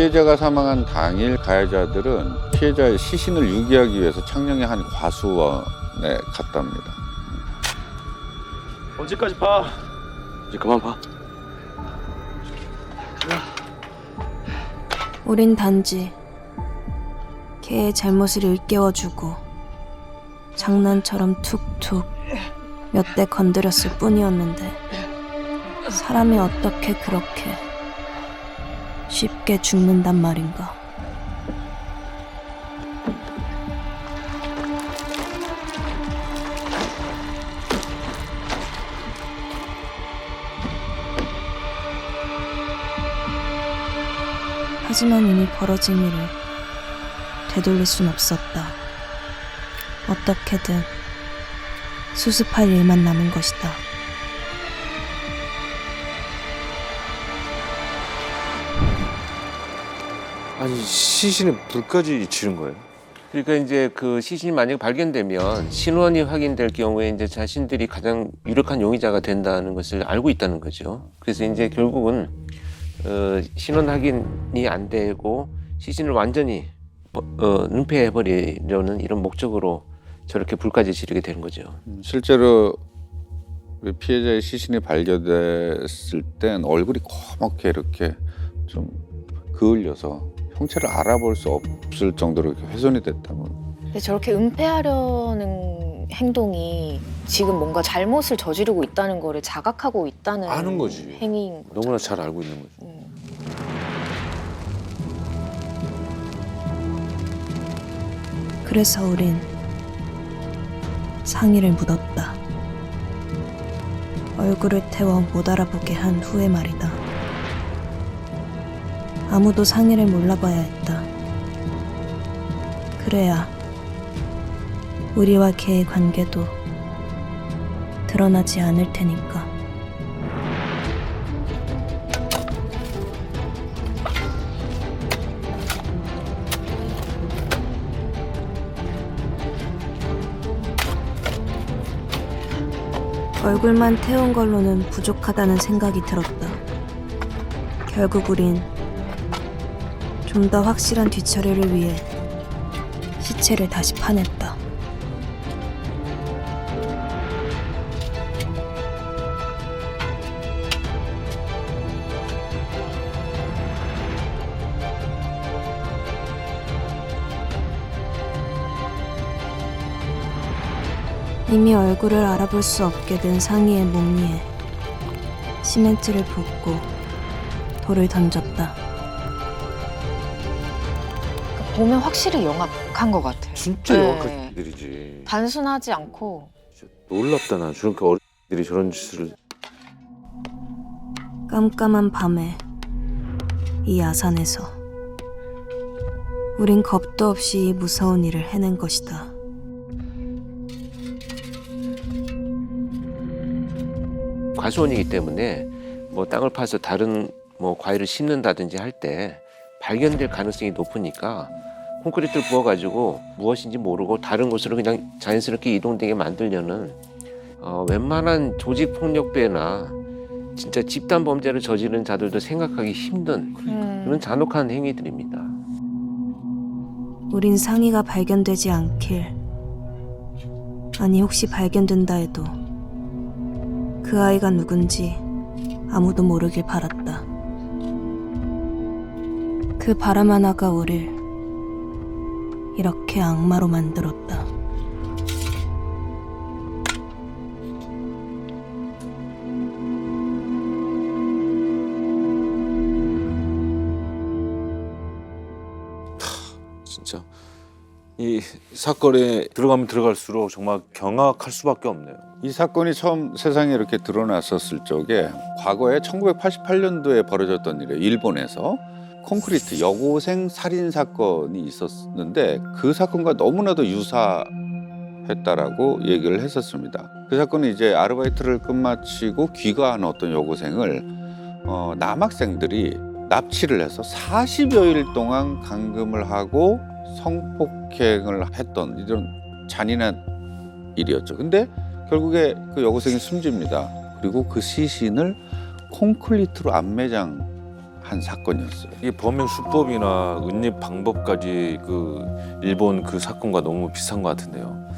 피해자가 사망한 당일 가해자들은 피해자의 시신을 유기하기 위해서 창녕의 한 과수원에 갔답니다. 언제까지 봐? 이제 그만 봐. 우린 단지 걔의 잘못을 일깨워주고 장난처럼 툭툭 몇 대 건드렸을 뿐이었는데 사람이 어떻게 그렇게 쉽게 죽는단 말인가. 하지만 이미 벌어진 일을 되돌릴 순 없었다. 어떻게든 수습할 일만 남은 것이다. 아니 시신에 불까지 지른 거예요? 그러니까 이제 그 시신이 만약 발견되면 신원이 확인될 경우에 이제 자신들이 가장 유력한 용의자가 된다는 것을 알고 있다는 거죠. 그래서 이제 결국은 어, 신원 확인이 안 되고 시신을 완전히 버- 어, 은폐해 버리려는 이런 목적으로 저렇게 불까지 지르게 되는 거죠. 실제로 그 피해자의 시신이 발견됐을 땐 얼굴이 검게 이렇게 좀 그을려서 형체를 알아볼 수 없을 정도로 이렇게 훼손이 됐다고. 근데 저렇게 은폐하려는 행동이 지금 뭔가 잘못을 저지르고 있다는 거를 자각하고 있다는 아는 거지. 행위인 거죠. 너무나 잘 알고 있는 거죠. 음. 그래서 우린 상의를 묻었다. 얼굴을 태워 못 알아보게 한 후에 말이다. 아무도 상의를 몰라봐야 했다. 그래야 우리와 걔의 관계도 드러나지 않을 테니까. 얼굴만 태운 걸로는 부족하다는 생각이 들었다. 결국 우린 좀 더 확실한 뒤처리를 위해 시체를 다시 파냈다. 이미 얼굴을 알아볼 수 없게 된 상의의 목 위에 시멘트를 붓고 돌을 던졌다. 보면 확실히 영악한 것 같아요. 진짜 네. 영악한 애들이지. 단순하지 않고 진짜 놀랍다 나. 저렇게 어린들이 저런 짓을 깜깜한 밤에 이 야산에서 우린 겁도 없이 이 무서운 일을 해낸 것이다. 과수원이기 때문에 뭐 땅을 파서 다른 뭐 과일을 심는다든지 할 때 발견될 가능성이 높으니까 콘크리트를 부어가지고 무엇인지 모르고 다른 곳으로 그냥 자연스럽게 이동되게 만들려는 어, 웬만한 조직 폭력배나 진짜 집단 범죄를 저지른 자들도 생각하기 힘든 음. 그런 잔혹한 행위들입니다. 우린 상의가 발견되지 않길 아니 혹시 발견된다 해도 그 아이가 누군지 아무도 모르길 바랐다. 그 바람 하나가 우릴 이렇게 악마로 만들었다. 진짜 이 사건에 들어가면 들어갈수록 정말 경악할 수밖에 없네요. 이 사건이 처음 세상에 이렇게 드러났었을 적에 과거에 1988년도에 벌어졌던 일이에요. 일본에서 콘크리트 여고생 살인 사건이 있었는데 그 사건과 너무나도 유사했다라고 얘기를 했었습니다. 그 사건은 이제 아르바이트를 끝마치고 귀가한 어떤 여고생을 어, 남학생들이 납치를 해서 40여일 동안 감금을 하고 성폭행을 했던 이런 잔인한 일이었죠. 근데 결국에 그 여고생이 숨집니다. 그리고 그 시신을 콘크리트로 안매장 한한 사건이었어요. 이게 범행 수법이나 은닉 방법까지 그 일본 그 사건과 너무 비슷한 것 같은데요.